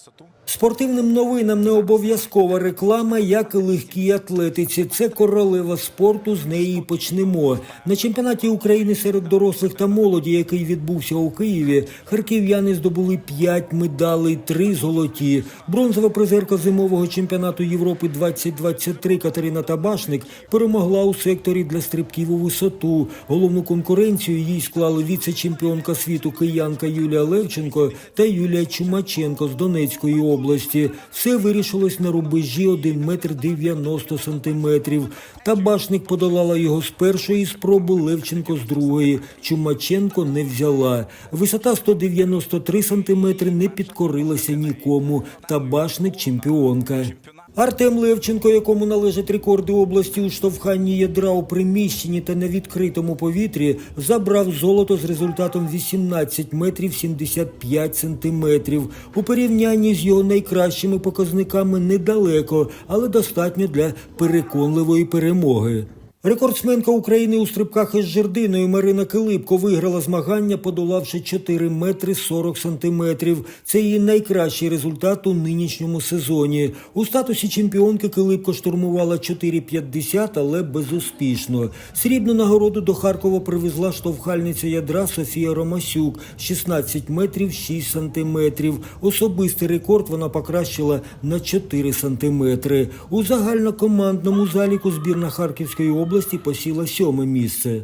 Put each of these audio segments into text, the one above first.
висоту. Спортивним новинам не обов'язкова реклама, як легкій атлетиці. Це королева спорту. З неї почнемо. На чемпіонаті України серед дорослих та молоді, який відбувся у Києві, харків'яни здобули 5 медалей, 3 золоті. Бронзова призерка зимового чемпіонату Європи 2023 Катерина Табашник перемогла у секторі для стрибків у висоту. Головну конкуренцію їй склали віце-чемпіонка світу киянка Юлія Левченко та Юлія Чумаченко з Донецької області. Все вирішилось на рубежі 1 метр 90 сантиметрів. Табашник подолала його з першої спроби, Левченко з другої. Чумаченко не взяла. Висота 193 сантиметри не підкорилася нікому. Табашник чемпіонка. Артем Левченко, якому належать рекорди області у штовханні ядра у приміщенні та на відкритому повітрі, забрав золото з результатом 18 метрів 75 сантиметрів. У порівнянні з його найкращими показниками недалеко, але достатньо для переконливої перемоги. Рекордсменка України у стрибках із жердиною Марина Килипко виграла змагання, подолавши 4 метри 40 сантиметрів. Це її найкращий результат у нинішньому сезоні. У статусі чемпіонки Килипко штурмувала 4,50, але безуспішно. Срібну нагороду до Харкова привезла штовхальниця ядра Софія Ромасюк 16 метрів 6 сантиметрів. Особистий рекорд вона покращила на 4 сантиметри. У загальнокомандному заліку збірна Харківської області посіла сьоме місце.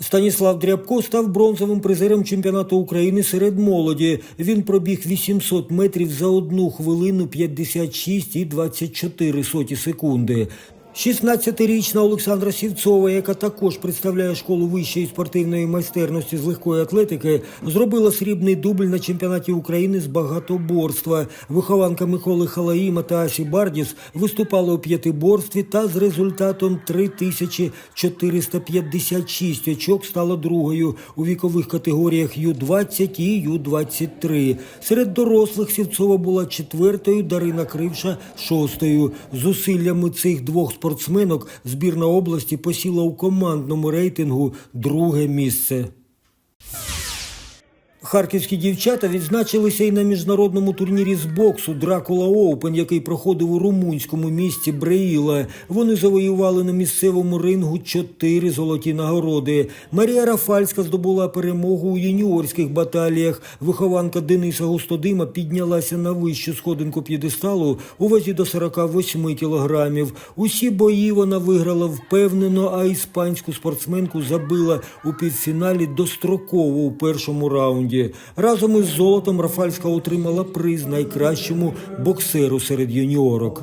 Станіслав Дрябко став бронзовим призером чемпіонату України серед молоді. Він пробіг 800 метрів за одну хвилину 56,24 соті секунди. 16-річна Олександра Сівцова, яка також представляє школу вищої спортивної майстерності з легкої атлетики, зробила срібний дубль на чемпіонаті України з багатоборства. Вихованка Миколи Халаїма та Асі Бардіс виступали у п'ятиборстві та з результатом 3456 очок стала другою у вікових категоріях Ю-20 і Ю-23. Серед дорослих Сівцова була четвертою, Дарина Кривша шостою. Зусиллями цих двох спортсменок збірна області посіла у командному рейтингу друге місце. Харківські дівчата відзначилися і на міжнародному турнірі з боксу Дракула Оупен, який проходив у румунському місті Бреїла. Вони завоювали на місцевому рингу чотири золоті нагороди. Марія Рафальська здобула перемогу у юніорських баталіях. Вихованка Дениса Густодима піднялася на вищу сходинку п'єдесталу у вазі до 48 кілограмів. Усі бої вона виграла впевнено, а іспанську спортсменку забила у півфіналі достроково у першому раунді. Разом із золотом Рафальська отримала приз найкращому боксеру серед юніорок.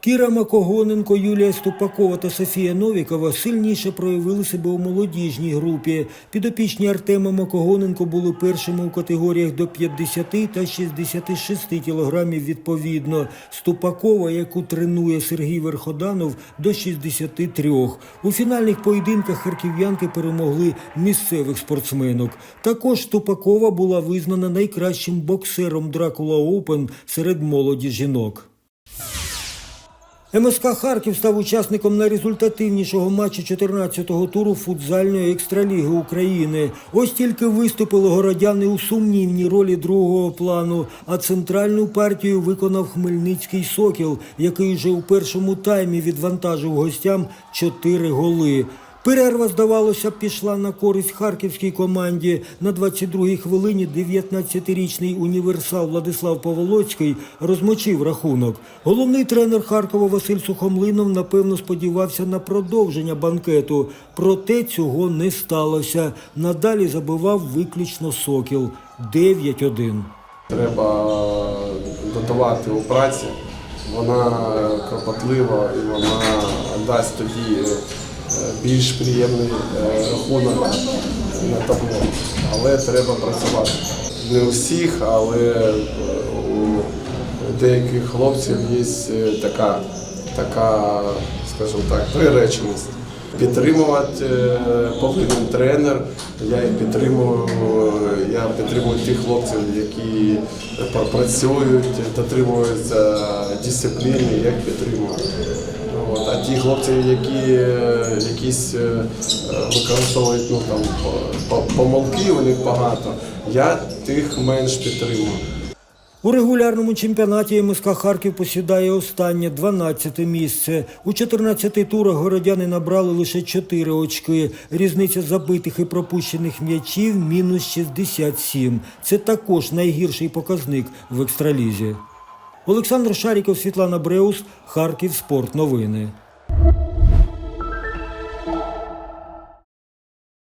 Кіра Макогоненко, Юлія Ступакова та Софія Новікова сильніше проявили себе у молодіжній групі. Підопічні Артема Макогоненко були першими у категоріях до 50 та 66 кілограмів відповідно. Ступакова, яку тренує Сергій Верходанов, до 63. У фінальних поєдинках харків'янки перемогли місцевих спортсменок. Також Ступакова була визнана найкращим боксером Дракула Оупен серед молоді жінок. МСК Харків став учасником найрезультативнішого матчу 14-го туру футзальної екстраліги України. Ось тільки виступили городяни у сумнівній ролі другого плану, а центральну партію виконав Хмельницький Сокіл, який вже у першому таймі відвантажив гостям чотири голи. Перерва, здавалося, пішла на користь харківській команді. На 22-й хвилині 19-річний універсал Владислав Поволоцький розмочив рахунок. Головний тренер Харкова Василь Сухомлинов напевно сподівався на продовження банкету. Проте цього не сталося. Надалі забивав виключно Сокіл 9-1. Треба додавати у праці. Вона кропотлива і вона дасть тоді більш приємний е, рахунок на табло. Але треба працювати. Не у всіх, але е, у деяких хлопців є е, така, така, скажімо так, приреченість. Підтримувати повинен тренер. Я підтримую, я підтримую тих хлопців, які працюють, дотримуються дисципліни, я їх. От. А ті хлопці, які е, якісь е, е, використовують ну, там, по- по- помилки, у них багато, я тих менш підтримую. У регулярному чемпіонаті МСК Харків посідає останнє 12 місце. У 14 турах городяни набрали лише 4 очки. Різниця забитих і пропущених м'ячів мінус 67. Це також найгірший показник в екстралізі. Олександр Шаріков, Світлана Бреус, Харків Спорт Новини.